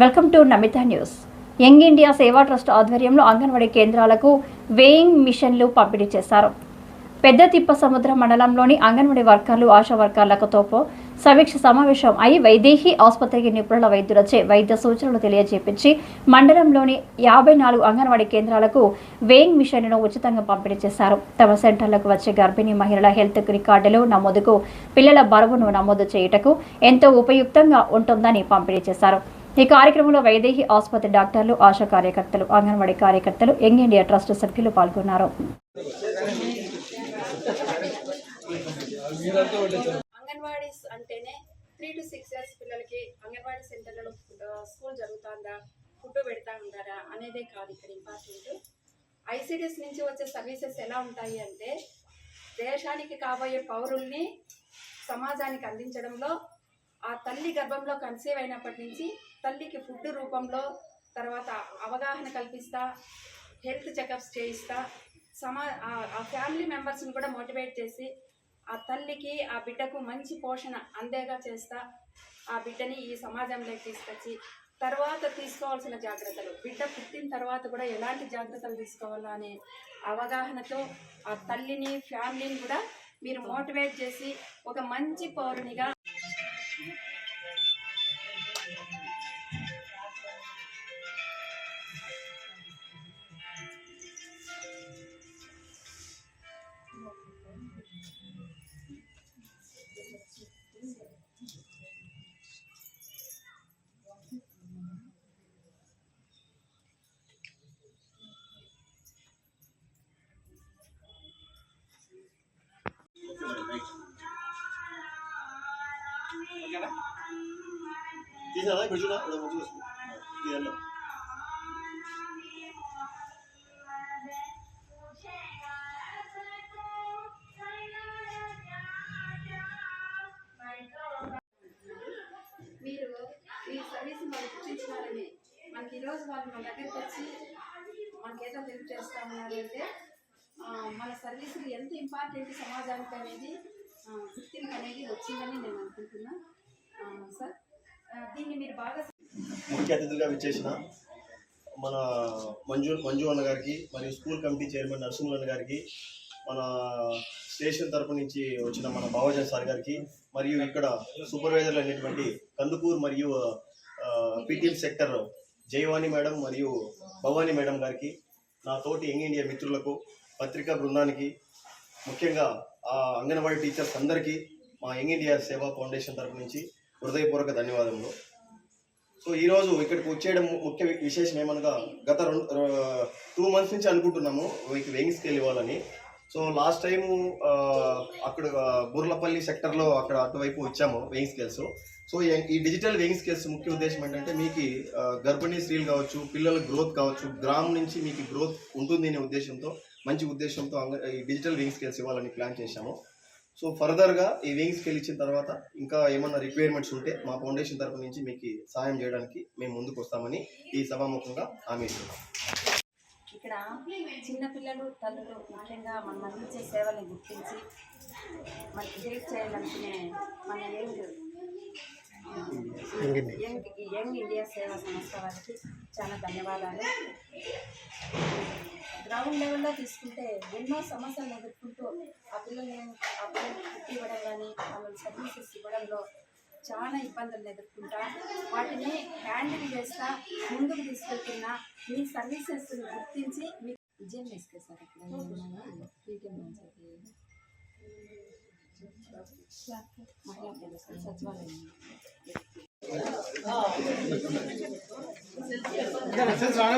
Welcome to Namita news young India Seva trust ఆధ్వర్యంలో అంగన్వాడీ కేంద్రాలకు weighing మిషన్లు పంపిణీ చేశారు. పెద్ద తిప్ప సముద్ర మండలంలోని అంగన్వాడీ వర్కర్లు ఆశా వర్కర్లతో సమీక్ష సమావేశం అయి వైదేహి ఆసుపత్రికి నిపుణుల వైద్యులచే వైద్య సూచనలు తెలియజేపించి మండలంలోని యాభై నాలుగు అంగన్వాడీ కేంద్రాలకు వేయింగ్ మిషన్లను ఉచితంగా పంపిణీ చేశారు. తమ సెంటర్లకు వచ్చే గర్భిణీ మహిళల హెల్త్ రికార్డులు నమోదుకు పిల్లల బరువును నమోదు చేయుటకు ఎంతో ఉపయుక్తంగా ఉంటుందని పంపిణీ చేశారు. ఈ కార్యక్రమంలో వైదేహి ఆసుపత్రి డాక్టర్లు ఆశా కార్యకర్తలు అంగన్వాడీ కార్యకర్తలు యంగ్ ఇండియా ట్రస్ట్ సభ్యులు పాల్గొన్నారు. అంగన్వాడీస్ అంటేనే త్రీ టు సిక్స్ ఇయర్స్ పిల్లలకి అంగన్వాడీ సెంటర్లలో స్కూల్ జరుగుతుందా ఫుడ్ పెడతా ఉంటారా అనేదే కాదు ఇక్కడ ఇంపార్టెంట్. ఐసిడిఎస్ నుంచి వచ్చే సర్వీసెస్ ఎలా ఉంటాయి అంటే దేశానికి కాబోయే పౌరుల్ని సమాజానికి అందించడంలో ఆ తల్లి గర్భంలో కన్సీవ్ అయినప్పటి నుంచి తల్లికి ఫుడ్ రూపంలో తర్వాత అవగాహన కల్పిస్తా హెల్త్ చెకప్స్ చేయిస్తా సమా ఆ- ఆ ఫ్యామిలీ మెంబర్స్ని కూడా మోటివేట్ చేసి ఆ తల్లికి ఆ బిడ్డకు మంచి పోషణ అందేగా చేస్తా ఆ బిడ్డని ఈ సమాజంలోకి తీసుకొచ్చి తర్వాత తీసుకోవాల్సిన జాగ్రత్తలు బిడ్డ పుట్టిన తర్వాత కూడా ఎలాంటి జాగ్రత్తలు తీసుకోవాలా అనే అవగాహనతో ఆ తల్లిని ఫ్యామిలీని కూడా మీరు మోటివేట్ చేసి ఒక మంచి పౌరునిగా Yeah. ఓకేనా తీసారా ఇప్పుడు చూడ ఇక్కడ మంచిగా వస్తుంది. తీయాలి మీరు ఈ సర్వీస్ వాళ్ళు గుర్తించినారని మనకి ఈరోజు వాళ్ళు మన దగ్గరికి వచ్చి మనకి ఏదో హెల్ప్ చేస్తా ఉన్నారంటే ఆ, మన సర్వీసులు ఎంత ఇంపార్టెంట్ సమాజానికి అనేది గుర్తింపు అనేది వచ్చిందని నేను అనుకుంటున్నా. సార్. దీన్ని మీరు బాగా ముఖ్య అతిథులుగా విచ్చేసిన మన మంజు మంజు అన్న గారికి మరియు స్కూల్ కమిటీ చైర్మన్ నరసింహ అన్న గారికి మన స్టేషన్ తరపు నుంచి వచ్చిన మన బావజన్ సార్ గారికి మరియు ఇక్కడ సూపర్వైజర్లు అయినటువంటి కందుకూర్ మరియు పీటీఎం సెక్టర్ జయవాణి మేడం మరియు భవానీ మేడం గారికి నా తోటి యంగ్ ఇండియా మిత్రులకు పత్రికా బృందానికి ముఖ్యంగా ఆ అంగన్వాడీ టీచర్స్ అందరికీ మా యంగ్ ఇండియా సేవా ఫౌండేషన్ తరపు నుంచి హృదయపూర్వక ధన్యవాదములు. సో ఈరోజు ఇక్కడికి వచ్చేయడం ముఖ్య విశేషం ఏమనగా గత రెండు టూ మంత్స్ నుంచి అనుకుంటున్నాము మీకు వెయింగ్ స్కేల్ ఇవ్వాలని సో లాస్ట్ టైం అక్కడ బుర్లపల్లి సెక్టర్లో అక్కడ అటువైపు వచ్చాము వెయింగ్ స్కేల్స్ సో ఈ- డిజిటల్ వెయింగ్ స్కేల్స్ ముఖ్య ఉద్దేశం ఏంటంటే మీకు గర్భిణీ స్త్రీలు కావచ్చు పిల్లల గ్రోత్ కావచ్చు గ్రామం నుంచి మీకు గ్రోత్ ఉంటుంది అనే ఉద్దేశంతో మంచి ఉద్దేశంతో ఈ డిజిటల్ వెయింగ్ స్కేల్స్ ఇవ్వాలని ప్లాన్ చేశాము. సో ఫర్దర్గా ఈ వెయింగ్ స్కేల్ ఇచ్చిన తర్వాత ఇంకా ఏమన్నా రిక్వైర్మెంట్స్ ఉంటే మా ఫౌండేషన్ తరపు నుంచి మీకు సహాయం చేయడానికి మేము ముందుకు వస్తామని ఈ సభాముఖంగా హామీ ఇస్తున్నాం. ఇక్కడ చిన్నపిల్లలు తల్లులు ముఖ్యంగా మనం అందించే సేవల్ని గుర్తించి మనకి హెల్ప్ చేయాలనుకునే మన యంగ్ యంగ్ యంగ్ ఇండియా సేవా సంస్థ వారికి చాలా ధన్యవాదాలు. టౌన్ లెవెల్లో తీసుకుంటే ఎన్నో సమస్యలను ఎదుర్కొంటూ ఆ పిల్లల్ని ఆ పిల్లలకి ఫుడ్ ఇవ్వడం కానీ వాళ్ళకి సర్వీసెస్ ఇవ్వడంలో చాలా ఇబ్బందులను ఎదుర్కొంటా వాటిని హ్యాండిల్ చేస్తా ముందుకు తీసుకెళ్తున్నా మీ సర్వీసెస్ గుర్తించి మీకు విజయం వేస్తే సార్ అక్కడ మహిళా పోలీసులు సచివాలయం. సెన్స్ రాగా